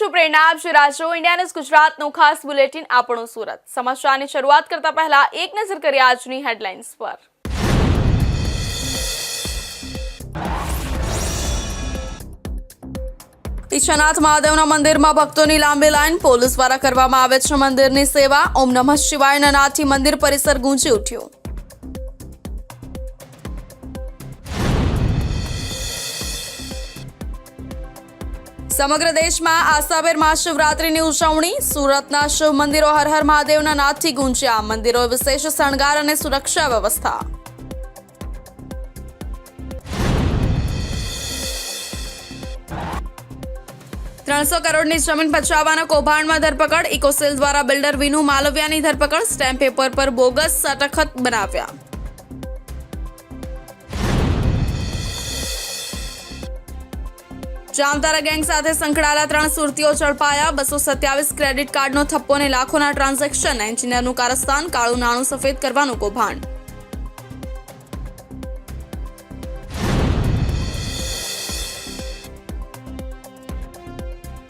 છું, પ્રેરણા આપ જોઈ રાજો છો ઇન્ડિયા ગુજરાતનું ખાસ બુલેટિન, આપણું સુરત. સમાચારની શરૂઆત કરતા પહેલા એક નજર કરીએ આજની હેડલાઇન્સ પર. ઈચ્છાનાથ મહાદેવના મંદિરમાં ભક્તોની લાંબી લાઈન, પોલીસ દ્વારા કરવામાં આવે છે મંદિરની સેવા. ઓમ નમઃ શિવાયના નાદથી મંદિર પરિસર ગુંજી ઉઠ્યું. સમગ્ર દેશમાં આસ્થાભેર મહાશિવરાત્રિની ઉજવણી, સુરતના શિવ મંદિરો હર હર મહાદેવના નાદથી ગુંજ્યા મંદિરો વિશેષ શણગાર અને સુરક્ષા વ્યવસ્થા. ત્રણસો કરોડની જમીન બચાવવાના કૌભાંડમાં ધરપકડ, ઇકોસેલ દ્વારા બિલ્ડર વિનુ માલવિયાની ધરપકડ, સ્ટેમ્પ પેપર પર બોગસ સટખત બનાવ્યા. જામતારા ગેંગ સાથે સંકળાયેલા ત્રણ સુરતીઓ ઝડપાયા. બસો સત્યાવીસ ક્રેડિટ કાર્ડનો થપ્પો અને લાખોના ટ્રાન્ઝેક્શન. એન્જિનિયરનું કારસ્તાન, કાળું નાણું સફેદ કરવાનું કૌભાંડ.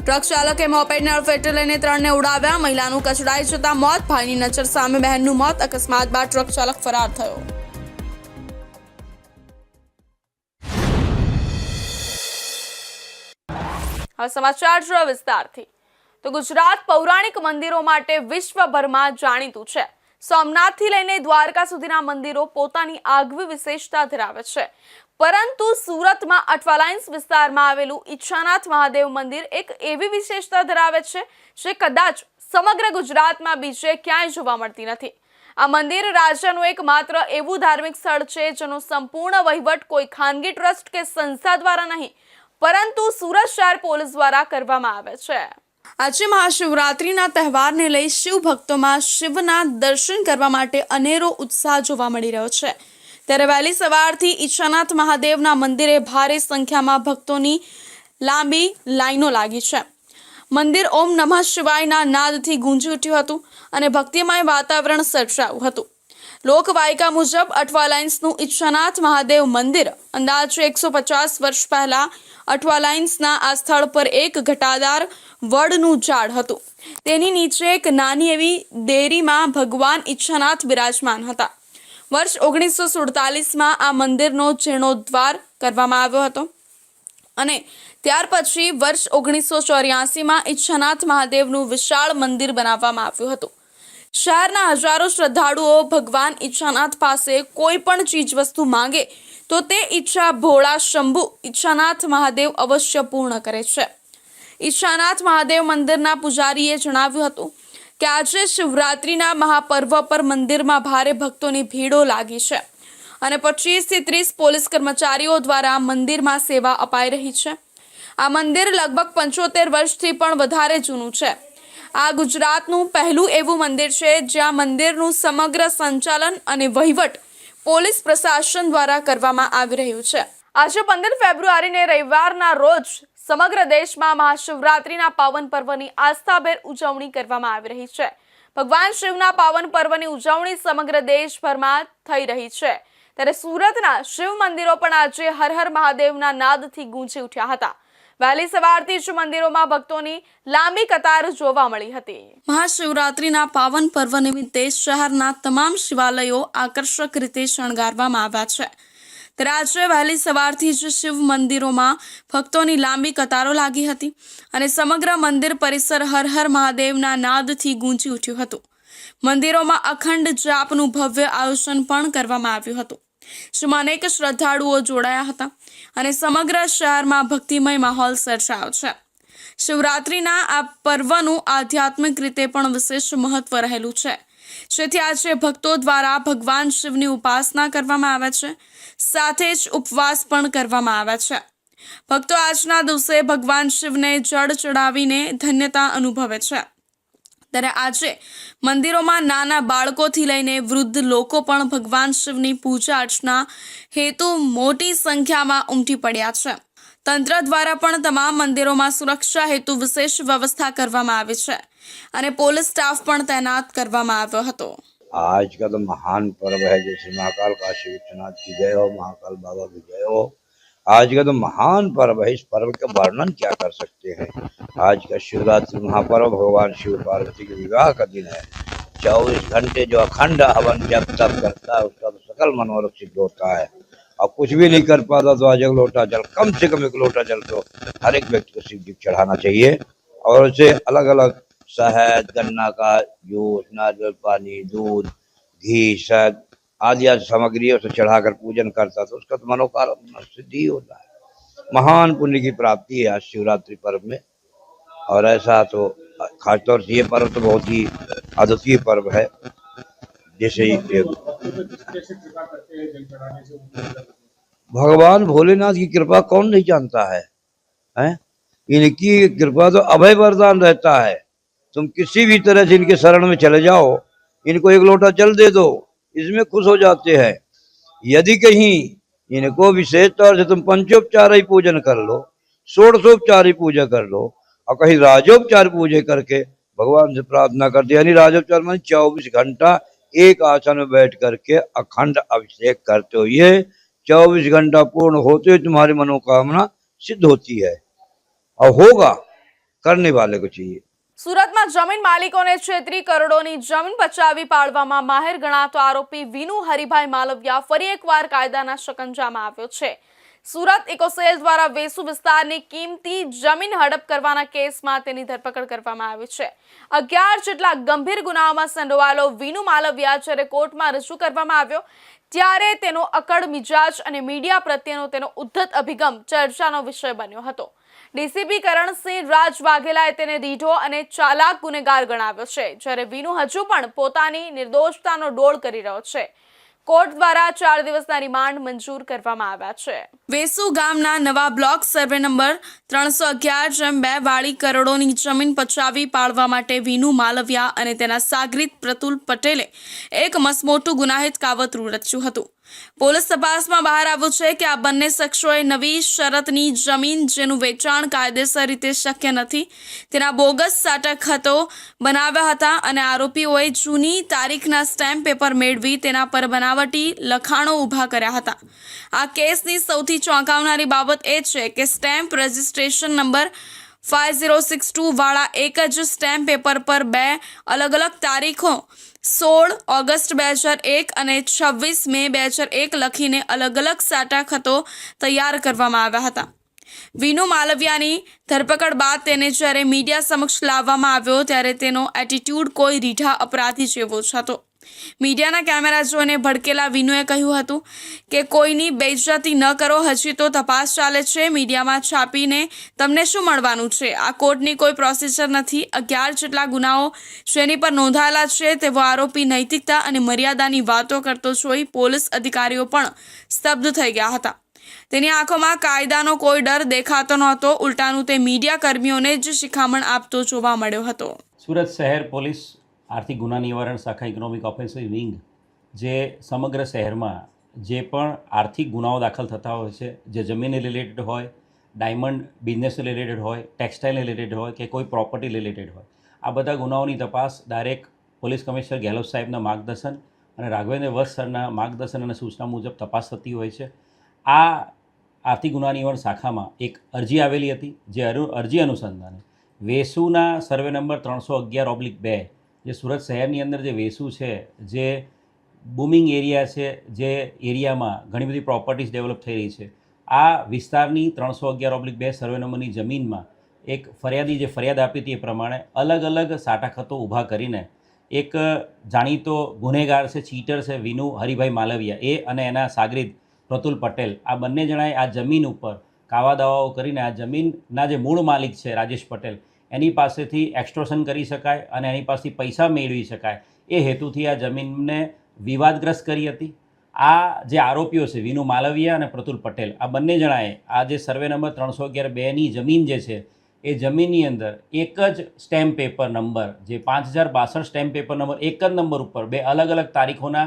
ટ્રક ચાલકે મોપેડને અડફેટે લઈને ત્રણને ઉડાવ્યા. મહિલાનું કચડાઈ જતા મોત. ભાઈની નજર સામે બહેનનું મોત. અકસ્માત બાદ ટ્રક ચાલક ફરાર થયો. હવે સમાચાર જોવા વિસ્તારથી. તો ગુજરાત પૌરાણિક મંદિરો માટે વિશ્વભરમાં જાણીતું છે. સોમનાથથી લઈને દ્વારકા સુધીના મંદિરો પોતાની આગવી વિશેષતા ધરાવે છે. પરંતુ સુરતમાં અઠવાલાઇન્સ વિસ્તારમાં આવેલું ઈચ્છાનાથ મહાદેવ મંદિર એક એવી વિશેષતા ધરાવે છે, જે કદાચ સમગ્ર ગુજરાતમાં બીજે ક્યાંય જોવા મળતી નથી. આ મંદિર રાજ્યનું એક માત્ર એવું ધાર્મિક સ્થળ છે, જેનો સંપૂર્ણ વહીવટ કોઈ ખાનગી ટ્રસ્ટ કે સંસ્થા દ્વારા નહીં પરંતુ સુરત શહેર પોલીસ દ્વારા કરવામાં આવે છે. આજે મહાશિવરાત્રિના તહેવારને લઈ શિવ ભક્તોમાં શિવના દર્શન કરવા માટે અનેરો ઉત્સાહ જોવા મળી રહ્યો છે. ત્યારે વહેલી સવારથી ઈચ્છાનાથ મહાદેવના મંદિરે ભારે સંખ્યામાં ભક્તોની લાંબી લાઈનો લાગી છે. મંદિર ઓમ નમઃ શિવાયના નાદથી ગુંજી ઉઠ્યું હતું અને ભક્તિમય વાતાવરણ સર્જાયું હતું. લોકવાયકા મુજબ અઠવાલાઇન્સનું ઈચ્છાનાથ મહાદેવ મંદિર. અંદાજે એકસો પચાસ વર્ષ પહેલા અઠવાલાઇન્સના આ સ્થળ પર એક ઘટાદાર વડનું ઝાડ હતું. તેની નીચે એક નાની એવી દેરીમાં ભગવાન ઈચ્છાનાથ બિરાજમાન હતા. વર્ષ ઓગણીસો સુડતાલીસમાં આ મંદિરનો જીર્ણોદ્ધાર કરવામાં આવ્યો હતો. અને ત્યાર પછી વર્ષ ઓગણીસો ચોર્યાસીમાં ઈચ્છાનાથ મહાદેવનું વિશાળ મંદિર બનાવવામાં આવ્યું હતું. શહેરના હજારો શ્રદ્ધાળુઓ ભગવાન ઈચ્છાનાથ પાસે કોઈ પણ ચીજ વસ્તુ માંગે તો તે ઈચ્છા ભોળા શંભુ ઈચ્છાનાથ મહાદેવ અવશ્ય પૂર્ણ કરે છે. ઈચ્છાનાથ મહાદેવ મંદિરના પૂજારીએ જણાવ્યું હતું કે આજે શિવરાત્રિના મહાપર્વ પર મંદિરમાં ભારે ભક્તોની ભીડો લાગી છે અને પચીસથી ત્રીસ પોલીસ કર્મચારીઓ દ્વારા મંદિરમાં સેવા અપાઈ રહી છે. આ મંદિર લગભગ પંચોતેર વર્ષથી પણ વધારે જૂનું છે. આ ગુજરાતનું પહેલું એવું મંદિર છે જ્યાં મંદિરનું સમગ્ર સંચાલન અને વહીવટ પોલીસ પ્રશાસન દ્વારા કરવામાં આવી રહ્યું છે. આજે પંદર ફેબ્રુઆરીને રવિવારના રોજ સમગ્ર દેશમાં મહાશિવરાત્રિના પાવન પર્વની આસ્થાભેર ઉજવણી કરવામાં આવી રહી છે. ભગવાન શિવના પાવન પર્વની ઉજવણી સમગ્ર દેશભરમાં થઈ રહી છે. ત્યારે સુરતના શિવ મંદિરો પણ આજે હર હર મહાદેવના નાદથી ગૂંજી ઉઠ્યા હતા. વહેલી સવારથી જ મંદિરોમાં ભક્તોની લાંબી કતાર જોવા મળી હતી. મહાશિવરાત્રિના પાવન પર્વ નિમિત્તે શહેરના તમામ શિવાલયો આકર્ષક રીતે શણગારવામાં આવ્યા છે. રાજ્ય વહેલી સવારથી જ શિવ મંદિરોમાં ભક્તોની લાંબી કતારો લાગી હતી અને સમગ્ર મંદિર પરિસર હર હર મહાદેવના નાદથી ગૂંજી ઉઠ્યું હતું. મંદિરોમાં અખંડ જાપનું ભવ્ય આયોજન પણ કરવામાં આવ્યું હતું. જેમાં અનેક શ્રદ્ધાળુઓ જોડાયા હતા? અને સમગ્ર શહેરમાં ભક્તિમય માહોલ સર્જાયો છે. શિવરાત્રિના આ પર્વનું આધ્યાત્મિક રીતે પણ વિશેષ મહત્વ રહેલું છે. જેથી આજે ભક્તો દ્વારા ભગવાન શિવની ઉપાસના કરવામાં આવે છે. સાથે જ ઉપવાસ પણ કરવામાં આવે છે. ભક્તો આજના દિવસે ભગવાન શિવને જળ ચડાવીને ધન્યતા અનુભવે છે. ત્યારે આજે મંદિરોમાં નાના બાળકોથી લઈને વૃદ્ધ લોકો પણ ભગવાન શિવની પૂજા અર્ચના હેતુ મોટી સંખ્યામાં ઉમટી પડ્યા છે. તંત્ર દ્વારા પણ તમામ મંદિરોમાં સુરક્ષા હેતુ વિશેષ વ્યવસ્થા કરવામાં આવી છે અને પોલીસ સ્ટાફ પણ તૈનાત કરવામાં આવ્યો હતો. આજ મહાન પર્વ હૈ જૈસે મહાકાલ કાશી વિશ્વનાથ જય હો, મહાકાલ બાબા કી હો. आज का तो महान पर्व है, इस पर्व का वर्णन क्या कर सकते हैं? आज का शिवरात्रि महापर्व भगवान शिव पार्वती के विवाह का दिन है। चौबीस घंटे जो अखंड हवन जब तब करता है उसका सकल मनोरथ सिद्ध होता है। और कुछ भी नहीं कर पाता तो आज एक लोटा जल, कम से कम एक लोटा जल तो हर एक व्यक्ति को शिव जी चढ़ाना चाहिए। और उसे अलग अलग शहद, गन्ना का जूस, नारियल पानी, दूध, घी, शहद आदि आदि सामग्रियों से चढ़ाकर पूजन करता तो उसका तो मनोकामना सिद्धि होता है। महान पुण्य की प्राप्ति है आज शिवरात्रि पर्व में। और ऐसा तो खासतौर से ये पर्व तो बहुत ही अद्वितीय पर्व है। जैसे ही भगवान भोलेनाथ की कृपा कौन नहीं जानता है, हैं? इनकी कृपा तो अभय वरदान रहता है। तुम किसी भी तरह से इनके शरण में चले जाओ, इनको एक लोटा जल दे दो। इसमें खुश हो जाते हैं। यदि कहीं इनको विशेष तौर से तुम पंचोपचार ही पूजन कर लो, षोडशोपचार ही पूजा कर लो, और कहीं राजोपचार पूजा करके भगवान से प्रार्थना कर दे, यानी राजोपचार मानी चौबीस घंटा एक आसन में बैठ करके अखंड अभिषेक करते हुए चौबीस घंटा पूर्ण होते हुए तुम्हारी मनोकामना सिद्ध होती है, और होगा, करने वाले को चाहिए। સુરતમાં જમીન માલિકોને છેતરી કરોડોની જમીન બચાવી પાડવામાં માહેર ગણાતો આરોપી વિનુ હરિભાઈ માલવિયા ફરી એકવાર કાયદાના શકંજામાં આવ્યો છે. સુરત ઇકોસેલ દ્વારા વેસુ વિસ્તારની કિંમતી જમીન હડપ કરવાના કેસમાં તેની ધરપકડ કરવામાં આવી છે. અગિયાર જેટલા ગંભીર ગુનાઓમાં સંડોવાયેલો વિનુ માલવિયા જ્યારે કોર્ટમાં રજૂ કરવામાં આવ્યો, ત્યારે તેનો અકડ મિજાજ અને મીડિયા પ્રત્યેનો તેનો ઉદ્ધત અભિગમ ચર્ચાનો વિષય બન્યો હતો. ડીસીપી કરણસિંહ રાજ વાઘેલાએ તેને રીઢો અને ચાલાક ગુનેગાર ગણાવ્યો છે. જ્યારે વિનુ હજુ પણ પોતાની નિર્દોષતાનો ડોળ કરી રહ્યો છે. કોર્ટ દ્વારા ચાર દિવસના રિમાન્ડ મંજૂર કરવામાં આવ્યા છે. વેસુ ગામના નવા બ્લોક સર્વે નંબર ત્રણસો અગિયાર, જેમ બે વાળી કરોડોની જમીન પચાવી પાડવા માટે વિનુ માલવિયા અને તેના સાગરીત પ્રતુલ પટેલે એક મસમોટું ગુનાહિત કાવતરું રચ્યું હતું. પોલીસ તપાસમાં બહાર આવ્યું છે કે આ બંને શખ્સોએ નવી શરતની જમીન જેનું વેચાણ કાયદેસર રીતે શક્ય નથી, તેના બોગસ સાટક હતો બનાવ્યા હતા અને આરોપીઓએ જૂની તારીખના સ્ટેમ્પ પેપર મેળવી તેના પર બનાવટી લખાણો ઊભા કર્યા હતા. આ કેસની સૌથી ચોંકાવનારી બાબત એ છે કે stamp registration number five zero six two વાળા એક જ સ્ટેમ્પ પેપર પર બે અલગ અલગ તારીખો સોળ ઓગસ્ટ બે હજાર એક અને છવ્વીસ મે બે હજાર એક લખીને અલગ અલગ સાટા ખતો તૈયાર કરવામાં આવ્યા હતા. વિનુ માલવિયાની ધરપકડ બાદ તેને જ્યારે મીડિયા સમક્ષ લાવવામાં આવ્યો, ત્યારે તેનો એટીટ્યૂડ કોઈ રીઢા અપરાધી જેવો જ હતો. મીડિયાના કેમેરા જોઈને ભડકેલા વિનુએ કહ્યું હતું કે કોઈની બેઇજ્જતી ન કરો, હજી તો તપાસ ચાલે છે. મીડિયામાં છાપીને તમને શું મળવાનું છે? આ કોર્ટની કોઈ પ્રોસિજર નથી. અગિયાર જેટલા ગુનાઓ જેની પર નોંધાયેલા છે, તેવો આરોપી નૈતિકતા અને મર્યાદાની વાતો કરતો જોઈ પોલીસ અધિકારીઓ પણ સ્તબ્ધ થઈ ગયા હતા. તેની આંખોમાં કાયદાનો કોઈ ડર દેખાતો નહોતો. ઉલટાનું તે મીડિયા કર્મીઓને જ શિખામણ આપતો જોવા મળ્યો હતો. સુરત શહેર પોલીસ આર્થિક ગુના નિવારણ શાખા ઇકોનોમિક ઓફેન્સિવ વિંગ જે સમગ્ર શહેરમાં જે પણ આર્થિક ગુનાઓ દાખલ થતા હોય છે, જે જમીનને રિલેટેડ હોય ડાયમંડ બિઝનેસ રિલેટેડ હોય ટેક્સટાઇલ રિલેટેડ હોય કે કોઈ પ્રોપર્ટી રિલેટેડ હોય, આ બધા ગુનાઓની તપાસ ડાયરેક્ટ પોલીસ કમિશનર ગેહલોત સાહેબના માર્ગદર્શન અને રાઘવેન્દ્ર વત્સ સરના માર્ગદર્શન અને સૂચના મુજબ તપાસ થતી હોય છે. આ આર્થિક ગુના નિવારણ શાખામાં એક અરજી આવેલી હતી, જે અરુ, અરજી અનુસંધાને વેસુના સર્વે નંબર ત્રણસો અગિયાર ઓબ્લિક બે જે સુરત શહેરની અંદર જે વેસુ છે, જે બુમિંગ એરિયા છે, જે એરિયામાં ઘણી બધી પ્રોપર્ટીઝ ડેવલપ થઈ રહી છે, આ વિસ્તારની ત્રણસો અગિયાર ઓબ્લિક બે સર્વે નંબરની જમીનમાં એક ફરિયાદી જે ફરિયાદ આપી હતી એ પ્રમાણે અલગ અલગ સાટાખતો ઊભા કરીને એક જાણીતો ગુનેગાર છે, ચીટર છે, વિનુ હરિભાઈ માલવિયા, એ અને એના સાગરીત પ્રતુલ પટેલ, આ બંને જણાએ આ જમીન ઉપર કાવા દાવાઓ કરીને આ જમીનના જે મૂળ માલિક છે, રાજેશ પટેલ એની પાસેથી એક્સ્ટ્રોશન કરી શકાય અને એની પાસેથી પૈસા મેળવી શકાય. એ હેતુથી આ જમીનને વિવાદગ્રસ્ત કરી હતી. આ જે આરોપીઓ છે, વિનુ માલવિયા અને પ્રતુલ પટેલ, આ બંને જણાએ આ જે સર્વે નંબર ત્રણસો અગિયાર બેની જમીન જે છે, એ જમીનની અંદર એક જ સ્ટેમ્પ પેપર નંબર, જે પાંચ હજાર બાસઠ સ્ટેમ્પ પેપર નંબર, એક જ નંબર ઉપર બે અલગ અલગ તારીખોના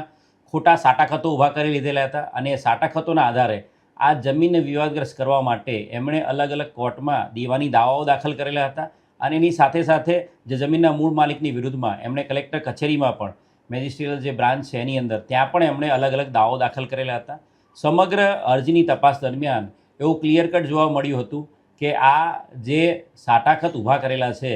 ખોટા સાટા ખતો ઊભા કરી લીધેલા હતા અને એ સાટા ખતોના આધારે આ જમીનને વિવાદગ્રસ્ત કરવા માટે એમણે અલગ અલગ કોર્ટમાં દીવાની દાવાઓ દાખલ કરેલા હતા. અને એની સાથે સાથે જે જમીનના મૂળ માલિકની વિરુદ્ધમાં એમણે કલેક્ટર કચેરીમાં પણ મેજિસ્ટ્રીયલ જે બ્રાન્ચ છે એની અંદર, ત્યાં પણ એમણે અલગ અલગ દાવો દાખલ કરેલા હતા. સમગ્ર અરજીની તપાસ દરમિયાન એવું ક્લિયર કટ જોવા મળ્યું હતું કે આ જે સાટાખત ઊભા કરેલા છે,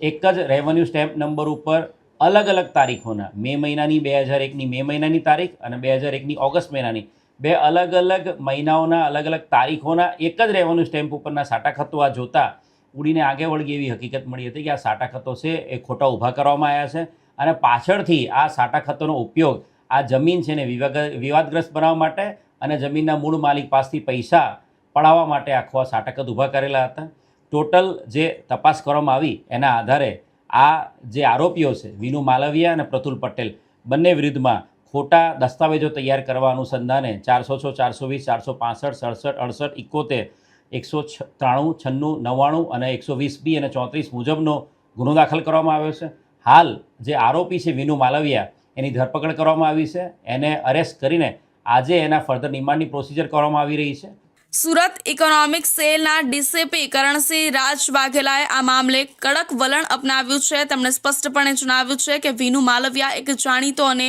એક જ રેવન્યુ સ્ટેમ્પ નંબર ઉપર અલગ અલગ તારીખોના, મે મહિનાની બે હજાર એકની મે મહિનાની તારીખ અને બે હજાર એકની ઓગસ્ટ મહિનાની, બે અલગ અલગ મહિનાઓના અલગ અલગ તારીખોના એક જ રેવન્યુ સ્ટેમ્પ ઉપરના સાટાખતો આ જોતા ઉડીને આગે વળગી એવી હકીકત મળી હતી કે આ સાટાખતો છે એ ખોટા ઊભા કરવામાં આવ્યા છે અને પાછળથી આ સાટા ખતોનો ઉપયોગ આ જમીન છે ને વિવાદ વિવાદગ્રસ્ત બનાવવા માટે અને જમીનના મૂળ માલિક પાસેથી પૈસા પડાવવા માટે આખો આ સાટાખત ઊભા કરેલા હતા. ટોટલ જે તપાસ કરવામાં આવી એના આધારે આ જે આરોપીઓ છે, વિનુ માલવિયા અને પ્રતુલ પટેલ, બંને વિરુદ્ધમાં ખોટા દસ્તાવેજો તૈયાર કરવા અનુસંધાને ચારસો છ ચારસો વીસ, ચારસો પાસઠ, સડસઠ, અડસઠ, ઇકોતેર એકસો ત્રાણું, છન્નું, નવ્વાણું અને એકસો વીસ બી અને ચોત્રીસ મુજબનો ગુનો દાખલ કરવામાં આવ્યો છે. હાલ જે આરોપી છે વિનુ માલવિયા, એની ધરપકડ કરવામાં આવી છે. એને અરેસ્ટ કરીને આજે એના ફર્ધર રિમાન્ડની પ્રોસિજર કરવામાં આવી રહી છે. સુરત ઇકોનોમિક સેલના ડીસીપી કરણસિંહ રાજ વાઘેલાએ આ મામલે કડક વલણ અપનાવ્યું છે. તેમણે સ્પષ્ટપણે જણાવ્યું છે કે વિનુ માલવિયા એક જાણીતો અને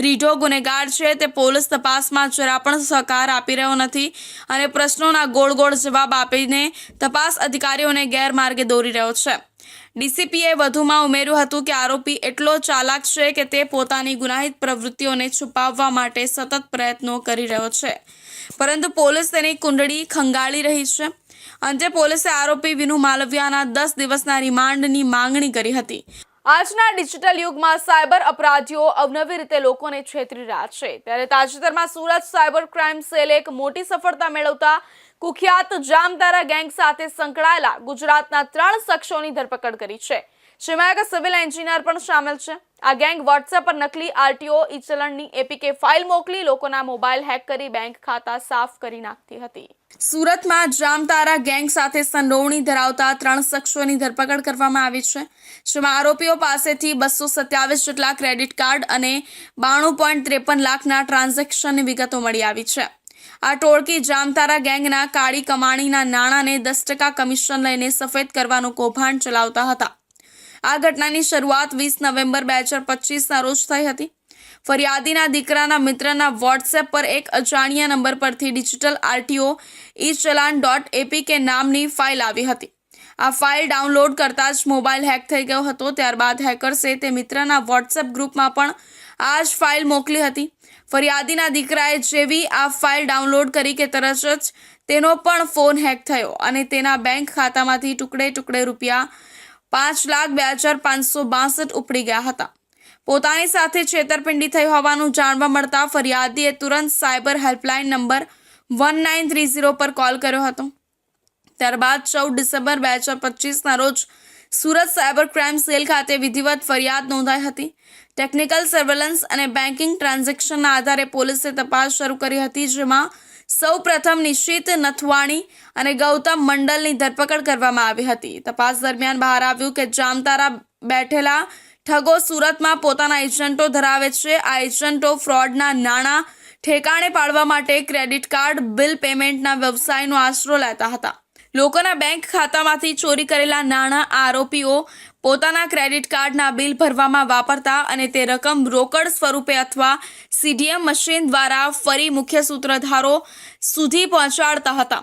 રીઢો ગુનેગાર છે. તે પોલીસ તપાસમાં જરા પણ સહકાર આપી રહ્યો નથી અને પ્રશ્નોના ગોળ ગોળ જવાબ આપીને તપાસ અધિકારીઓને ગેરમાર્ગે દોરી રહ્યો છે. ડીસીપીએ વધુમાં ઉમેર્યું હતું કે આરોપી એટલો ચાલાક છે કે તે પોતાની ગુનાહિત પ્રવૃત્તિઓને છુપાવવા માટે સતત પ્રયત્નો કરી રહ્યો છે. પરંતુ પોલીસ તેની કુંડળી ખંગાળી રહી છે. અંતે પોલીસે આરોપી વિનુ માલવિયાના દસ દિવસના રિમાન્ડની માંગણી કરી હતી. આજના ડિજિટલ યુગમાં સાયબર અપરાધીઓ અવનવી રીતે લોકોને છેતરી રહ્યા છે. ત્યારે તાજેતરમાં સુરત સાયબર ક્રાઇમ સેલે એક મોટી સફળતા મેળવતા કુખ્યાત જામતારા ગેંગ સાથે સંકળાયેલા ગુજરાતના ત્રણ શખ્સોની ધરપકડ કરી છે. જેમાં એક સિવિલ એન્જિનિયર પણ સામેલ છે. આ ગેંગ વોટ્સએપ પર નકલી આરટીઓ ઈ ચલણની એપીકે ફાઇલ મોકલી લોકોના મોબાઈલ હેક કરી બેંક ખાતા સાફ કરી નાખતી હતી. સુરતમાં જામતારા ગેંગ સાથે સંડોવણી ધરાવતા ત્રણ શખ્સોની ધરપકડ કરવામાં આવી છે. જેમાં આરોપીઓ પાસેથી બસો સત્યાવીસ જેટલા ક્રેડિટ કાર્ડ અને બાણું પોઈન્ટ ત્રેપન લાખના ટ્રાન્ઝેક્શનની વિગતો મળી આવી છે. આ ટોળકી જામતારા ગેંગના કાળી કમાણીના નાણાંને દસ ટકા કમિશન લઈને સફેદ કરવાનું કૌભાંડ ચલાવતા હતા. આ ઘટનાની શરૂઆત વીસ નવેમ્બર બે હજાર પચીસના રોજ થઈ હતી. ફરિયાદીના દીકરાના મિત્રના વોટ્સએપ પર એક અજાણ્યા નંબર પરથી digital RTO e challan dot APK નામની ફાઇલ આવી હતી. આ ફાઇલ ડાઉનલોડ કરતાં જ મોબાઈલ હેક થઈ ગયો હતો. ત્યારબાદ હેકર્સે તે મિત્રના વોટ્સએપ ગ્રુપમાં પણ આ જ ફાઇલ મોકલી હતી. ફરિયાદીના દીકરાએ જેવી આ ફાઇલ ડાઉનલોડ કરી કે તરત જ તેનો પણ ફોન હેક થયો અને તેના બેંક ખાતામાંથી ટુકડે ટુકડે રૂપિયા પાંચ લાખ બે હજાર પાંચસો બાસઠ ઉપડી ગયા હતા. પોતાની સાથે છેતરપિંડી થઈ હોવાનું જાણવા મળતા ફરિયાદીએ તુરંત cyber helpline number one nine three zero પર કોલ કર્યો હતો. ત્યારબાદ ચૌદ ડિસેમ્બર બે હજાર પચીસના રોજ સુરત સાયબર ક્રાઇમ સેલ ખાતે વિધિવત ફરિયાદ નોંધાઈ હતી. ટેકનિકલ સર્વેલન્સ અને બેન્કિંગ ટ્રાન્ઝેક્શનના આધારે પોલીસે તપાસ શરૂ કરી હતી, જેમાં સૌ પ્રથમ નિશ્ચિત નથવાણી અને ગૌતમ મંડલની ધરપકડ કરવામાં આવી હતી. તપાસ દરમિયાન બહાર આવ્યું કે જામતારા બેઠેલા ઠગો સુરતમાં પોતાના એજન્ટો ધરાવે છે. આ એજન્ટો ફ્રોડના નાણાં ઠેકાણે પાડવા માટે ક્રેડિટ કાર્ડ, બિલ પેમેન્ટના વ્યવસાયનો આશરો લેતા હતા. લોકોના બેંક ખાતામાંથી ચોરી કરેલા નાણાં આરોપીઓ પોતાના ક્રેડિટ કાર્ડના બિલ ભરવામાં વાપરતા અને તે રકમ રોકડ સ્વરૂપે અથવા સીડીએમ મશીન દ્વારા ફરી મુખ્ય સૂત્રધારો સુધી પહોંચાડતા હતા.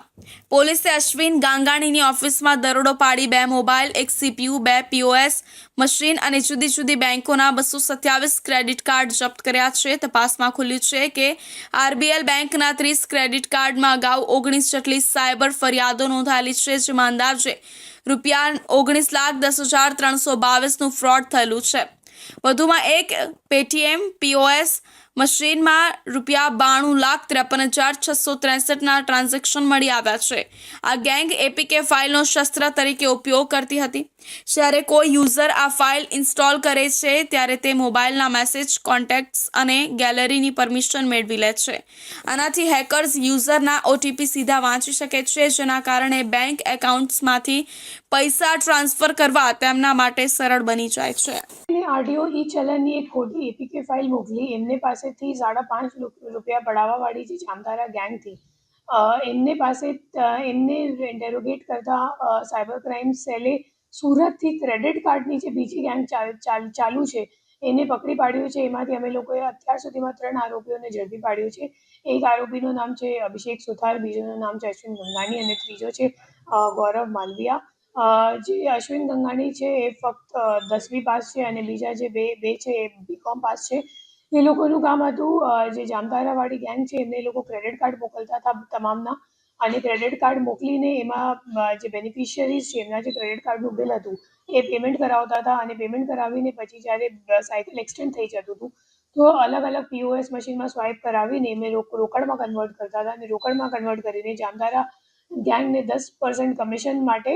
પોલીસે અશ્વિન ગાંગાણીની ઓફિસમાં દરોડો પાડી બે મોબાઈલ, એક સીપીયુ, બે પીઓએસ મશીન અને જુદી જુદી બેંકોના બસો સત્યાવીસ ક્રેડિટ કાર્ડ જપ્ત કર્યા છે. તપાસમાં ખુલ્યું છે કે આરબીએલ બેંકના ત્રીસ ક્રેડિટ કાર્ડમાં અગાઉ ઓગણીસ જેટલી સાયબર ફરિયાદો નોંધાયેલી છે, જેમાં અંદાજે રૂપિયા ઓગણીસ લાખ દસ હજાર ત્રણસો બાવીસનું ફ્રોડ થયેલું છે. વધુમાં એક પેટીએમ પીઓએસ મશીનમાં રૂપિયા બાણું લાખ ત્રેપન હજાર છસો ત્રેસઠના ટ્રાન્ઝેક્શન મળી આવ્યા છે. આ ગેંગ એપીકે ફાઇલનો શસ્ત્ર તરીકે ઉપયોગ કરતી હતી. જ્યારે કોઈ યુઝર આ ફાઇલ ઇન્સ્ટોલ કરે છે, ત્યારે તે મોબાઈલના મેસેજ, કોન્ટેક્ટ્સ અને ગેલેરીની પરમિશન મેળવી લે છે. આનાથી હેકર્સ યુઝરના ઓટીપી સીધા વાંચી શકે છે, જેના કારણે બેંક એકાઉન્ટ્સમાંથી પૈસા ટ્રાન્સફર કરવા તેમના માટે સરળ બની જાય છે. અને આરટીઓ ઈ ચલણની એક ખોટી એપીકે ફાઇલ મોકલી, એમને પાસેથી સાડા પાંચ રૂપ- રૂપિયા પડાવવાવાળી જે જામતારા ગેંગથી એમને પાસે એમને ઇન્ટેરોગેટ કરતા સાયબર ક્રાઇમ સેલે સુરતથી ક્રેડિટ કાર્ડની જે બીજી ગેંગ ચાલ- છે, એને પકડી પાડ્યું છે, એમાંથી અમે લોકોએ અત્યાર સુધીમાં ત્રણ આરોપીઓને ઝડપી પાડ્યું છે. એક આરોપીનું નામ છે અભિષેક સુથાર, બીજોનું નામ છે અશ્વિન ગંગાની અને ત્રીજો છે ગૌરવ માલવિયા. જે અશ્વિન ગંગાણી છે એ ફક્ત દસમી પાસ છે અને બીજા જે બે બે છે એ બીકોમ પાસ છે. એ લોકોનું કામ હતું જે જામતારાવાળી ગેંગ છે એમને એ લોકો ક્રેડિટ કાર્ડ મોકલતા હતા તમામના. અને ક્રેડિટ કાર્ડ મોકલીને એમાં જે બેનિફિશિયરીઝ છે એમના જે ક્રેડિટ કાર્ડનું બિલ હતું, એ પેમેન્ટ કરાવતા હતા. અને પેમેન્ટ કરાવીને પછી જ્યારે સાયકલ એક્સટેન્ડ થઈ જતું હતું, તો અલગ અલગ પીઓએસ મશીનમાં સ્વાઇપ કરાવીને એમને રોકડમાં કન્વર્ટ કરતા હતા. અને રોકડમાં કન્વર્ટ કરીને જામતારા ગેંગને દસ પર્સન્ટ કમિશન માટે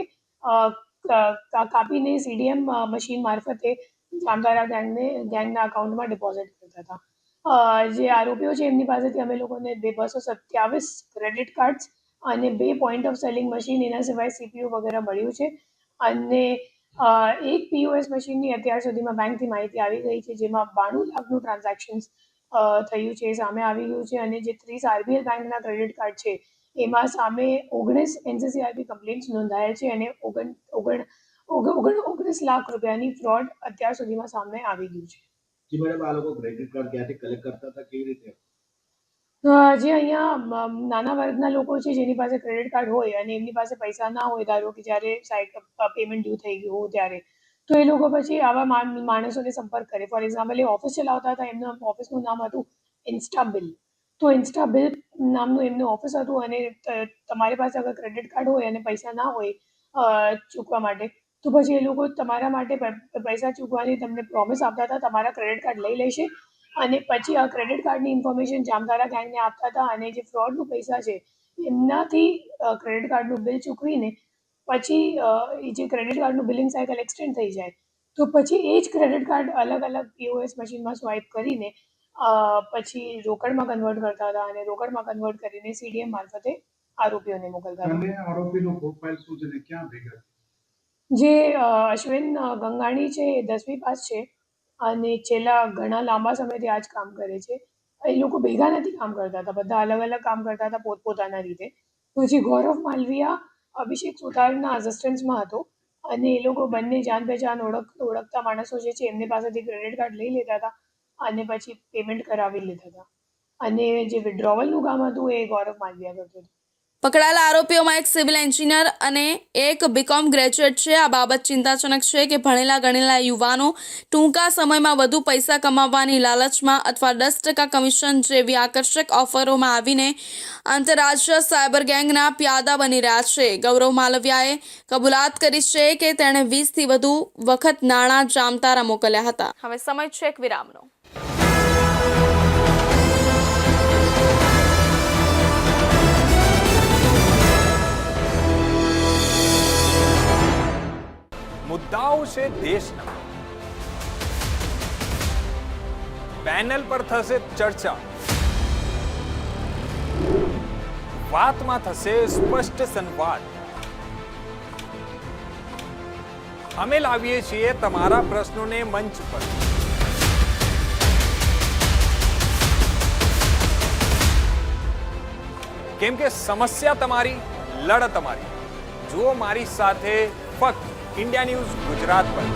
કાપીને સીડીએમ મશીન મારફતે જામતારા ગેંગને ગેંગના અકાઉન્ટમાં ડિપોઝિટ કરતા હતા. જે આરોપીઓ છે, એમની પાસેથી અમે લોકોને બે બસો સત્યાવીસ ક્રેડિટ કાર્ડ્સ અને બે પોઈન્ટ ઓફ સેલિંગ મશીન એના સિવાય સીપીયુ વગેરે મળ્યું છે. અને એક પીઓએસ મશીનની અત્યાર સુધીમાં બેંકથી માહિતી આવી ગઈ છે, જેમાં બાણું લાખનું ટ્રાન્ઝેક્શન્સ થયું છે સામે આવી ગયું છે. અને જે ત્રીસ આરબીએલ બેંકના ક્રેડિટ કાર્ડ છે એમાં સામે ઓગણીસ એનસીસીઆરબી કમ્પ્લેન્ટ્સ નોંધાયા છે અને ઓગણ ઓગણ ઓગણ ઓગણ ઓગણીસ લાખ રૂપિયાની ફ્રોડ અત્યાર સુધીમાં સામે આવી ગયું છે. જી મેડમ આ લોકો ક્રેડિટ કાર્ડ ક્યાંથી કલેક્ટ કરતા હતા? કેવી રીતે? જે અહીંયા નાના વર્ગના લોકો છે જેની પાસે ક્રેડિટ કાર્ડ હોય અને એમની પાસે પૈસા ના હોય ધારો કે જ્યારે સાઇટ પેમેન્ટ ડ્યુ થઈ ગયું હોય ત્યારે તો એ લોકો પછી આવા માણ- માણસોને સંપર્ક કરે. ફોર એક્ઝામ્પલ એ ઓફિસ ચલાવતા હતા એમના ઓફિસનું નામ હતું ઇન્સ્ટાબિલ તો ઇન્સ્ટાબિલ નામનું એમનું ઓફિસ હતું અને તમારી પાસે અગર ક્રેડિટ કાર્ડ હોય અને પૈસા ના હોય ચૂકવા માટે, તો પછી એ લોકો તમારા માટે પૈસા ચૂકવાની તમને પ્રોમિસ આપતા હતા, તમારા ક્રેડિટ કાર્ડ લઈ લેશે અને પછી આ ક્રેડિટ કાર્ડની ઇન્ફોર્મેશન જામતારા ગેંગને આપતા હતા અને જે ફ્રોડનું પૈસા છે, એમનાથી ક્રેડિટ કાર્ડનું બિલ ચૂકવીને પછી જે ક્રેડિટ કાર્ડનું બિલિંગ સાયકલ એક્સટેન્ડ થઈ જાય. તો પછી એ જ ક્રેડિટ કાર્ડ અલગ અલગ પીઓએસ મશીનમાં સ્વાઇપ કરીને પછી રોકડમાં કન્વર્ટ કરતા હતા અને રોકડમાં કન્વર્ટ કરીને સીડીએમ મારફતે આરોપીઓને મોકલતા હતા. આરોપીનો પ્રોફાઇલ શું છે ક્યાં ભેગા જે અશ્વિન ગંગાણી છે એ દસમી પાસ છે અને છેલ્લા ઘણા લાંબા સમયથી આ જ કામ કરે છે. એ લોકો ભેગા નથી કામ કરતા હતા બધા અલગ અલગ કામ કરતા હતા પોતપોતાના રીતે. પછી ગૌરવ માલવિયા અભિષેક સુતારના અસિસ્ટન્સમાં હતો અને એ લોકો બંને જાન પહેચાન ઓળખ ઓળખતા માણસો જે છે એમની પાસેથી ક્રેડિટ કાર્ડ લઈ લેતા હતા. અને પછી પેમેન્ટ કરાવી લીધા હતા. અને જે વિડ્રોવલનું કામ હતું એ ગૌરવ માલવિયા કરતો હતો. પકડાયેલા આરોપીઓમાં એક સિવિલ એન્જિનિયર અને એક બીકોમ ગ્રેજ્યુએટ છે. આ બાબત ચિંતાજનક છે કે ભણેલા ગણેલા યુવાનો ટૂંકા સમયમાં વધુ પૈસા કમાવવાની લાલચમાં અથવા દસ ટકા કમિશન જેવી આકર્ષક ઓફરોમાં આવીને આંતરરાષ્ટ્રીય સાયબર ગેંગના પ્યાદા બની રહ્યા છે. ગૌરવ માલવિયાએ કબૂલાત કરી છે કે તેણે વીસથી વધુ વખત નાણાં જામતારા મોકલ્યા હતા. હવે સમય છે એક વિરામનો. મુદ્દાઓ છે દેશના પેનલ પર થશે ચર્ચા વાતમાં થશે સ્પષ્ટ સંવાદ અમે લાવીએ છીએ તમારા પ્રશ્નોને મંચ પર કેમ કે સમસ્યા તમારી લડત તમારી જુઓ મારી સાથે ફક્ત ઇન્ડિયા ન્યૂઝ ગુજરાત પર.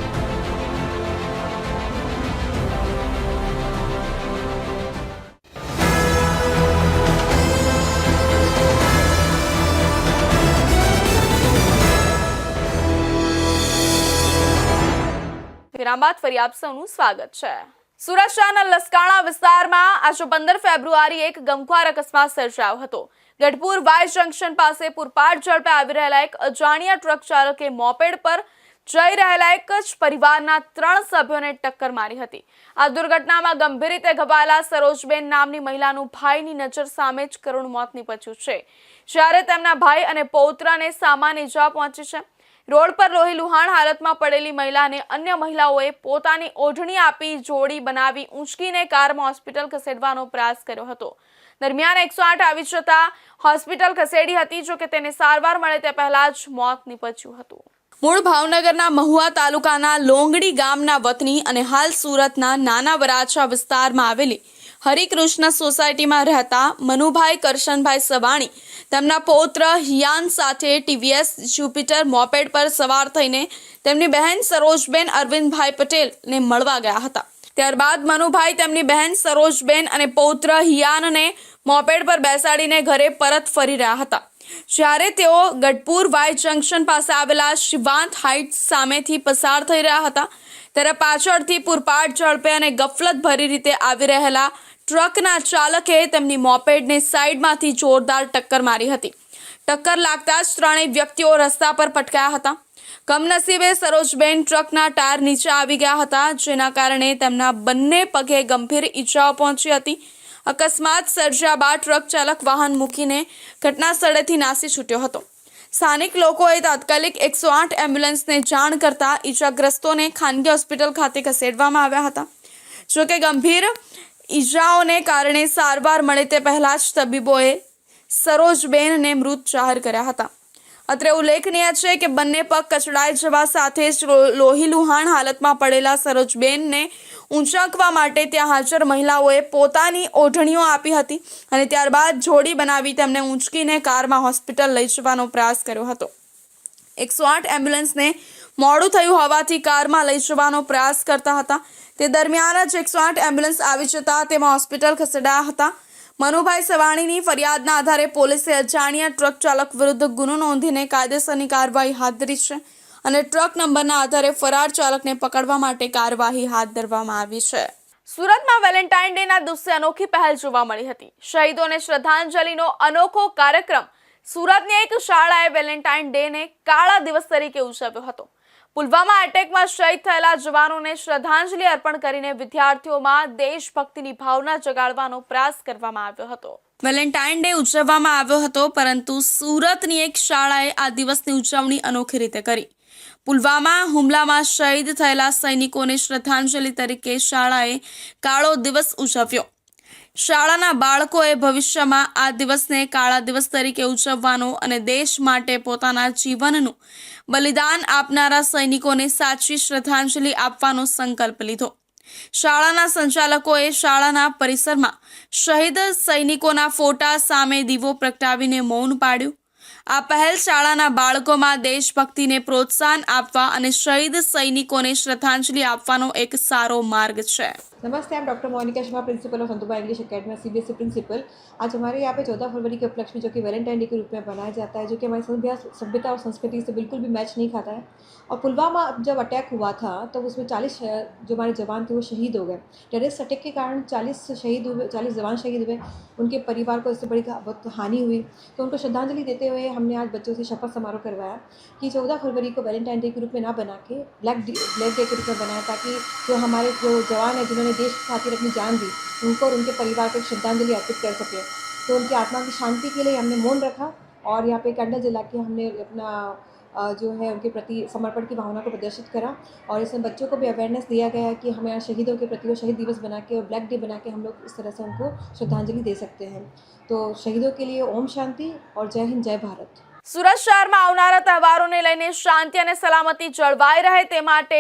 વિરામ ફરી આપ સૌનું સ્વાગત છે. સુરત શહેરના લસકાણા વિસ્તારમાં આજે પંદર ફેબ્રુઆરી એક ગમખ્વાર અકસ્માત સર્જાયો હતો. ગઢપુર વાય જંકશન પાસે પૂરપાટ ઝડપે આવી રહેલા એક અજાણ્યા ટ્રક ચાલકે મોપેડ પર જઈ રહેલા એક જ પરિવારના ત્રણ સભ્યોને ટક્કર મારી હતી. આ દુર્ઘટનામાં ગંભીર રીતે ઘવાયેલા સરોજબેન નામની મહિલાનું ભાઈની નજર સામે જ કરુણ મોત નીપજ્યું છે. જ્યારે તેમના ભાઈ અને પૌત્રને સામાન્ય ઇજા પહોંચી છે. રોડ પર લોહી લુહાણ હાલતમાં પડેલી મહિલાને અન્ય મહિલાઓએ પોતાની ઓઢણી આપી, જોડી બનાવી, ઊંચકીને કારમાં હોસ્પિટલ ખસેડવાનો પ્રયાસ કર્યો હતો. દરમિયાન એકસો આઠ આવી જતા હોસ્પિટલ ખસેડી હતી. જો કે તેને સારવાર મળે તે પહેલા જ મોત નીપજ્યું હતું. મૂળ ભાવનગરના મહુવા તાલુકાના લોંગડી ગામના વતની અને હાલ સુરતના નાના વરાછા વિસ્તારમાં આવેલી હરિકૃષ્ણ સોસાયટીમાં રહેતા મનુભાઈ કરશનભાઈ સવાણી તેમના પૌત્ર હિયાન સાથે ટીવીએસ જ્યુપિટર મોપેડ પર સવાર થઈને તેમની બહેન સરોજબેન અરવિંદભાઈ પટેલને મળવા ગયા હતા. ત્યારબાદ મનુભાઈ, તેમની બહેન સરોજબેન અને પૌત્ર હિયાનને મોપેડ પર બેસાડીને ઘરે પરત ફરી રહ્યા હતા. જ્યારે તેઓ ગઢપુર વાય જંકશન પાસે આવેલા શિવાંત હાઇટ્સ સામેથી પસાર થઈ રહ્યા હતા, ત્યારે પાછળથી પૂરપાટ ઝડપે અને ગફલત ભરી રીતે આવી રહેલા ટ્રકના ચાલકે તેમની મોપેડને સાઈડમાંથી જોરદાર ટક્કર મારી હતી. ટક્કર લાગતા જ ત્રણેય વ્યક્તિઓ રસ્તા પર પટકાયા હતા. કમનસીબે સરોજબેન ટ્રકના ટાયર નીચે આવી ગયા હતા, જેના કારણે તેમના બંને પગે ગંભીર ઈજાઓ પહોંચી હતી. અકસ્માત સર્જ્યા બાદ ટ્રક ચાલક વાહન મૂકીને ઘટના સ્થળેથી નાસી છૂટ્યો હતો. સ્થાનિક લોકોએ તાત્કાલિક એકસો આઠ એમ્બ્યુલન્સને જાણ કરતા ઈજાગ્રસ્તોને ખાનગી હોસ્પિટલ ખાતે ખસેડવામાં આવ્યા હતા. જોકે ગંભીર ઈજાઓને કારણે સારવાર મળે તે પહેલાં જ તબીબોએ સરોજબેનને મૃત જાહેર કર્યા હતા. અત્રે ઉલ્લેખનીય છે કે બંને પગ કચડાઈ જવા સાથે જ લોહીલુહાણ હાલતમાં પડેલા સરોજબેનને ઊંચકવા માટે ત્યાં હાજર મહિલાઓએ પોતાની ઓઢણીઓ આપી હતી અને ત્યારબાદ જોડી બનાવી તેમને ઊંચકીને કારમાં હોસ્પિટલ લઈ જવાનો પ્રયાસ કર્યો હતો. એકસો આઠ એમ્બ્યુલન્સને મોડું થયું હોવાથી કારમાં લઈ જવાનો પ્રયાસ કરતા હતા. તે દરમિયાન જ એકસો આઠ એમ્બ્યુલન્સ આવી જતા તેમાં હોસ્પિટલ ખસેડાયા હતા. મનુભાઈ સવાણીની ફરિયાદના આધારે પોલીસે અજાણ્યા ટ્રક ચાલક વિરુદ્ધ ગુનો નોંધીને કાયદેસરની કાર્યવાહી હાથ ધરી છે અને ટ્રક નંબરના આધારે ફરાર ચાલકને પકડવા માટે કાર્યવાહી હાથ ધરવામાં આવી છે. સુરતમાં વેલેન્ટાઇન ડેના દિવસે અનોખી પહેલ જોવા મળી હતી. શહીદોને શ્રદ્ધાંજલિનો અનોખો કાર્યક્રમ સુરતની એક શાળાએ વેલેન્ટાઇન ડેને કાળા દિવસ તરીકે ઉજવ્યો હતો. પુલવામા એટેકમાં શહીદ થયેલા જવાનોને શ્રદ્ધાંજલિ અર્પણ કરીને વિદ્યાર્થીઓમાં દેશભક્તિની ભાવના જગાડવાનો પ્રયાસ કરવામાં આવ્યો હતો. વેલેન્ટાઇન ડે ઉજવવામાં આવ્યો હતો, પરંતુ સુરતની એક શાળાએ આ દિવસની ઉજવણી અનોખી રીતે કરી. પુલવામા હુમલામાં શહીદ થયેલા સૈનિકોને શ્રદ્ધાંજલિ તરીકે શાળાએ કાળો દિવસ ઉજવ્યો. શાળાના બાળકોએ ભવિષ્યમાં આ દિવસને કાળા દિવસ તરીકે ઉજવવાનો અને દેશ માટે પોતાના જીવનનું બલિદાન આપનારા સૈનિકોને સાચી શ્રદ્ધાંજલિ આપવાનો સંકલ્પ લીધો. શાળાના સંચાલકોએ શાળાના પરિસરમાં શહીદ સૈનિકોના ફોટા સામે દીવો પ્રગટાવીને મૌન પાડ્યું. આ પહેલ શાળાના બાળકોમાં દેશભક્તિને પ્રોત્સાહન આપવા અને શહીદ સૈનિકોને શ્રદ્ધાંજલિ આપવાનો એક સારો માર્ગ છે. नमस्ते मैं doctor Monika Sharma principal of Santuba English academy CBSE principal आज हमारे यहाँ पे चौदह फरवरी के उपलक्ष्य में जो कि वैलेंटाइन डे के रूप में मनाया जाता है, जो कि हमारी सभ्यता सभ्यता और संस्कृति से बिल्कुल भी मैच नहीं खाता है। और पुलवामा जब अटैक हुआ था तब उसमें चालीस जो हमारे जवान थे वो शहीद हो गए। टेररिस्ट अटैक के कारण चालीस शहीद हुए, चालीस जवान शहीद हुए। उनके परिवार को इससे बड़ी बहुत हानि हुई। तो उनको श्रद्धांजलि देते हुए हमने आज बच्चों से शपथ समारोह करवाया कि चौदह फरवरी को वैलेंटाइन डे के रूप में ना बना के ब्लैक ब्लैक डे के रूप में बनाया, ताकि जो हमारे जो जवान हैं, जिन्होंने देश खातिर अपनी जान दी उनको और उनके परिवार को एक श्रद्धांजलि अर्पित कर सके तो उनकी आत्मा की शांति के लिए हमने मौन रखा और यहाँ पे कैंडल जला के हमने अपना अ, जो है उनके प्रति समर्पण की भावना को प्रदर्शित करा और इसमें बच्चों को भी अवेयरनेस दिया गया है कि हमें यहाँ शहीदों के प्रति वो शहीद दिवस बना के और ब्लैक डे बना के हम लोग इस तरह से उनको श्रद्धांजलि दे सकते हैं तो शहीदों के लिए ओम शांति और जय हिंद जय भारत સુરત શહેરમાં આવનારા તહેવારોને લઈને શાંતિ અને સલામતી જળવાઈ રહે તે માટે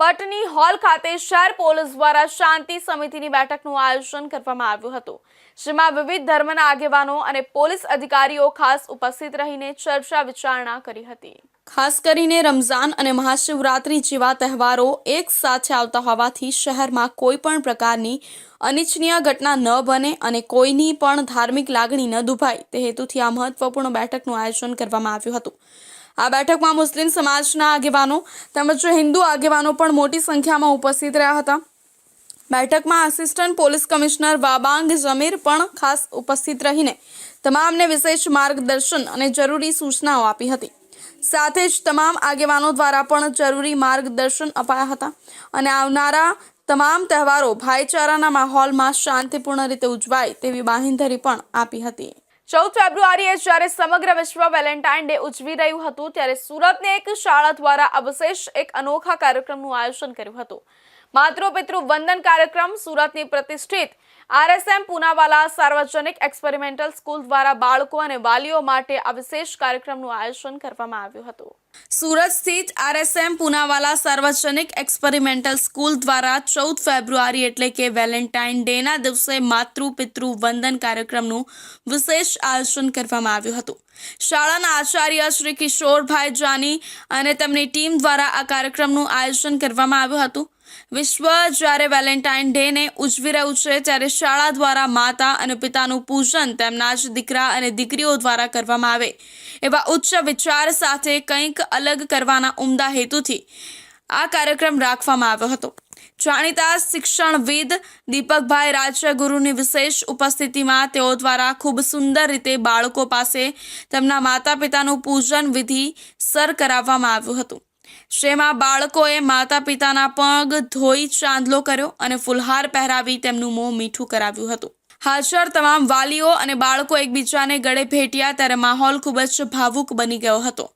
પટની હોલ ખાતે શહેર પોલીસ દ્વારા શાંતિ સમિતિની બેઠકનું આયોજન કરવામાં આવ્યું હતું, જેમાં વિવિધ ધર્મના આગેવાનો અને પોલીસ અધિકારીઓ ખાસ ઉપસ્થિત રહીને ચર્ચા વિચારણા કરી હતી. ખાસ કરીને રમઝાન અને મહાશિવરાત્રી જેવા તહેવારો એક સાથે આવતા હોવાથી શહેરમાં કોઈ પણ પ્રકારની અનિચ્છનીય ઘટના ન બને અને કોઈની પણ ધાર્મિક લાગણી ન દુભાય. તે હેતુથી આ મહત્વપૂર્ણ બેઠકનું આયોજન કરવામાં આવ્યું હતું. આ બેઠકમાં મુસ્લિમ સમાજના આગેવાનો તેમજ હિન્દુ આગેવાનો પણ મોટી સંખ્યામાં ઉપસ્થિત રહ્યા હતા. બેઠકમાં assistant police commissioner Wabang Jamir પણ ખાસ ઉપસ્થિત રહીને તમામને વિશેષ માર્ગદર્શન અને જરૂરી સૂચનાઓ આપી હતી. સાથે જ તમામ આગેવાનો દ્વારા પણ જરૂરી માર્ગદર્શન અપાયા હતા અને આવનારા તમામ તહેવારો ભાઈચારાના માહોલમાં શાંતિપૂર્ણ રીતે ઉજવાય તેવી બાંહેધરી પણ આપી હતી. ચૌદ ફેબ્રુઆરીએ જ્યારે સમગ્ર વિશ્વ વેલેન્ટાઇન ડે ઉજવી રહ્યું હતું, ત્યારે સુરતની એક શાળા દ્વારા અવશેષ એક અનોખા કાર્યક્રમનું આયોજન કર્યું હતું. માતૃ પિતૃ વંદન કાર્યક્રમ સુરતની પ્રતિષ્ઠિત આરએસએમ પુનાવાલા સાર્વજનિક એક્સપેરિમેન્ટલ સ્કૂલ દ્વારા બાળકો અને વાલીઓ માટે આ વિશેષ કાર્યક્રમનું આયોજન કરવામાં આવ્યું હતું. સુરત સ્થિત આરએસએમ પુનાવાલા સાર્વજનિક એક્સપેરિમેન્ટલ સ્કૂલ દ્વારા ચૌદ ફેબ્રુઆરી એટલે કે વેલેન્ટાઇન ડેના દિવસે માતૃ પિતૃ વંદન કાર્યક્રમનું વિશેષ આયોજન કરવામાં આવ્યું હતું. શાળાના આચાર્ય શ્રી કિશોરભાઈ જાની અને તેમની ટીમ દ્વારા આ કાર્યક્રમનું આયોજન કરવામાં આવ્યું હતું. વિશ્વ જ્યારે વેલેન્ટાઇન ડેને ઉજવી રહ્યું છે, ત્યારે શાળા દ્વારા માતા અને પિતાનું પૂજન તેમના જ દીકરા અને દીકરીઓ દ્વારા કરવામાં આવે. એવા ઉચ્ચ વિચાર સાથે કંઈક અલગ કરવાના ઉમદા હેતુથી આ કાર્યક્રમ રાખવામાં આવ્યો હતો. જાણીતા શિક્ષણવિદ દીપકભાઈ રાજ્યગુરુની વિશેષ ઉપસ્થિતિમાં તેઓ દ્વારા ખૂબ સુંદર રીતે બાળકો પાસે તેમના માતા પિતાનું પૂજન વિધિ સર કરાવવામાં આવ્યું હતું. જેમાં બાળકોએ માતા પિતાના પગ ધોઈ ચાંદલો કર્યો અને ફુલહાર પહેરાવી તેમનું મોં મીઠું કરાવ્યું હતું. હાજર તમામ વાલીઓ અને બાળકો એકબીજાને ગળે ભેટ્યા ત્યારે માહોલ ખૂબ જ ભાવુક બની ગયો હતો.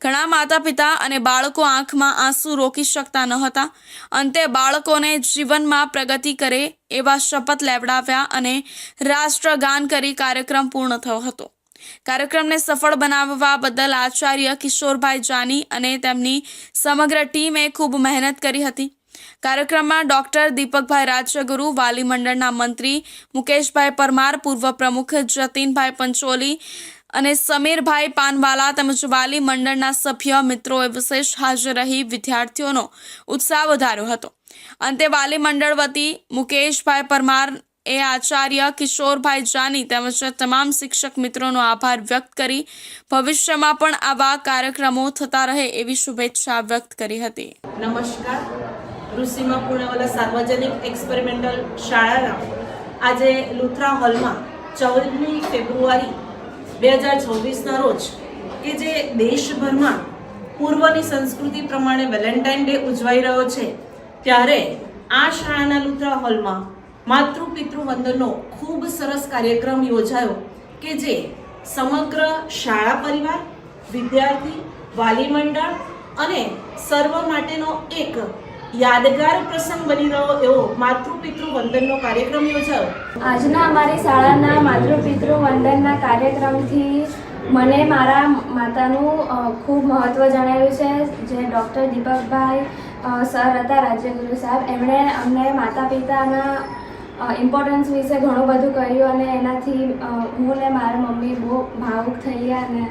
ઘણા માતા પિતા અને બાળકો આંખમાં આંસુ રોકી શકતા ન હતા. અંતે બાળકોને જીવનમાં પ્રગતિ કરે એવા શપથ લેવડાવ્યા અને રાષ્ટ્રગાન કરી કાર્યક્રમ પૂર્ણ થયો હતો. કાર્યક્રમને સફળ બનાવવા બદલ આચાર્ય કિશોરભાઈ જાની અને તેમની સમગ્ર ટીમે ખૂબ મહેનત કરી હતી. કાર્યક્રમમાં ડોક્ટર દીપકભાઈ રાજ્યગુરુ વાલી મંડળના મંત્રી મુકેશભાઈ પરમાર, પૂર્વ પ્રમુખ જતીનભાઈ પંચોલી અને સમીરભાઈ પાનવાલા તેમજ વાલી મંડળના સભ્ય મિત્રોએ વિશેષ હાજર રહી વિદ્યાર્થીઓનો ઉત્સાહ વધાર્યો હતો. અંતે વાલી મંડળ વતી મુકેશભાઈ પરમાર એ આચાર્ય કિશોરભાઈ જાની તેમજ તમામ શિક્ષક મિત્રોનો આભાર વ્યક્ત કરી ભવિષ્યમાં પણ આવા કાર્યક્રમો થતા રહે એવી શુભેચ્છા વ્યક્ત કરી હતી. નમસ્કાર. ઋષિમા પૂર્ણવાલા સાર્વજનિક એક્સપેરિમેન્ટલ શાળાના આજે લુથરા હોલમાં ચૌદમી ફેબ્રુઆરી બે હજાર ચોવીસના રોજ કે જે દેશભરમાં પૂર્વની સંસ્કૃતિ પ્રમાણે વેલેન્ટાઇન ડે ઉજવાઈ રહ્યો છે, ત્યારે આ શાળાના લુથરા હોલમાં માતૃ પિતૃ વંદનનો ખૂબ સરસ કાર્યક્રમ યોજાયો કે જે સમગ્ર શાળા પરિવાર, વિદ્યાર્થી, વાલી મંડળ અને સર્વ માટેનો એક યાદગાર પ્રસંગ બની રહ્યો એવો માતૃ પિતૃ વંદનનો કાર્યક્રમ યોજાયો. આજના અમારી શાળાના માતૃપિતૃ વંદનના કાર્યક્રમથી મને મારા માતાનું ખૂબ મહત્ત્વ જણાવ્યું છે. જે ડૉક્ટર દીપકભાઈ સર હતા રાજ્યગુરુ સાહેબ, એમણે અમને માતા પિતાના ઇમ્પોર્ટન્સ વિશે ઘણું બધું કહ્યું અને એનાથી હું ને મારા મમ્મી બહુ ભાવુક થઈ ગયા અને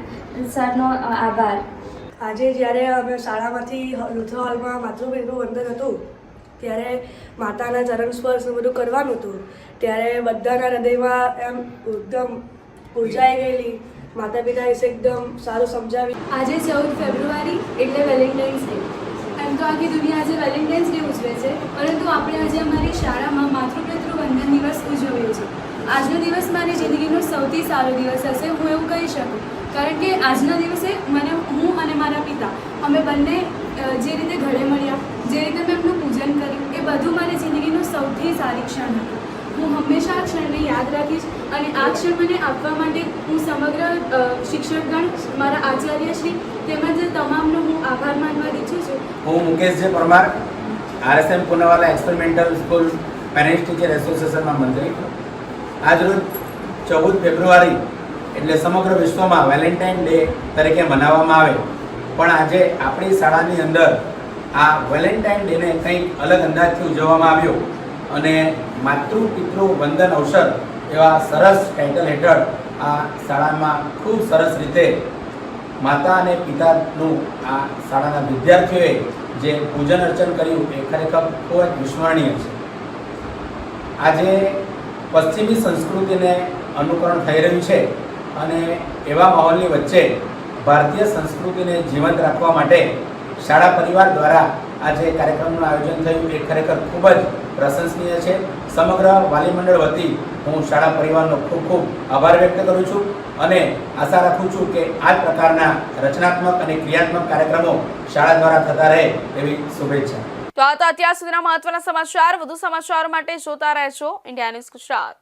સરનો આભાર. આજે જ્યારે અમે શાળામાંથી લુથરા હોલમાં માતૃપિતૃ વંદન હતું ત્યારે માતાના ચરણ સ્પર્શ બધું કરવાનું હતું ત્યારે બધાના હૃદયમાં એમ એકદમ ઉર્જાઈ ગયેલી. માતા પિતા વિશે એકદમ સારું સમજાવી. આજે ચૌદ ફેબ્રુઆરી એટલે વેલેન્ટાઇન્સ ડે. તો આખી દુનિયા આજે વેલેન્ટાઇન્સ ડે ઉજવે છે, પરંતુ આપણે આજે અમારી શાળામાં માતૃપિતૃ વંદન દિવસ ઉજવ્યો છે આજનો દિવસ મારી જિંદગીનો સૌથી સારો દિવસ હશે, હું એવું કહી શકું. કારણ કે આજના દિવસે મને, હું અને મારા પિતા, અમે બંને જે રીતે ઘરે મળ્યા, જે રીતે મેં એમનું પૂજન કર્યું, એ બધું મારી જિંદગીનું સૌથી સારી ક્ષણ હતું. હું હંમેશા આ ક્ષણને યાદ રાખીશ અને આ ક્ષણ મને આપવા માટે હું સમગ્ર શિક્ષકગણ, મારા આચાર્યશ્રી તેમજ તમામનો હું આભાર માનવા ઈચ્છું છું. હું Mukesh J Parmar, RSM Poonawala experimental school parents teacher એસોસિએશનમાં મંત્રી. આજરોજ ચૌદ ફેબ્રુઆરી, એટલે સમગ્ર વિશ્વમાં વેલેન્ટાઇન ડે તરીકે મનાવવામાં આવે. પણ આજે આપણી શાળાની અંદર આ વેલેન્ટાઇન ડેને કંઈક અલગ અંદાજથી ઉજવવામાં આવ્યો. અને માતૃ પિતૃ વંદન અવસર એવા સરસ ટાઇટલ હેઠળ આ શાળામાં ખૂબ સરસ રીતે માતા અને પિતાનું આ શાળાના વિદ્યાર્થીઓએ જે પૂજન અર્ચન કર્યું એ ખરેખર ખૂબ જ વિસ્મરણીય છે. આજે પશ્ચિમી સંસ્કૃતિને અનુકરણ થઈ રહ્યું છે અને એવા માહોલની વચ્ચે ભારતીય સંસ્કૃતિને જીવંત રાખવા માટે શાળા પરિવાર દ્વારા આજે કાર્યક્રમનું આયોજન થયું. એ ખરેખર ખૂબ જ પ્રશંસનીય છે. સમગ્ર વાલી મંડળ વતી હું શાળા પરિવારનો ખૂબ ખૂબ આભાર વ્યક્ત કરું છું અને આશા રાખું છું કે આ જ પ્રકારના રચનાત્મક અને ક્રિયાત્મક કાર્યક્રમો શાળા દ્વારા થતા રહે એવી શુભેચ્છા. તો આ તો અત્યાર સુધીના મહત્વના સમાચાર. વધુ સમાચાર માટે જોતા રહેશો ઇન્ડિયા ન્યૂઝ ગુજરાત.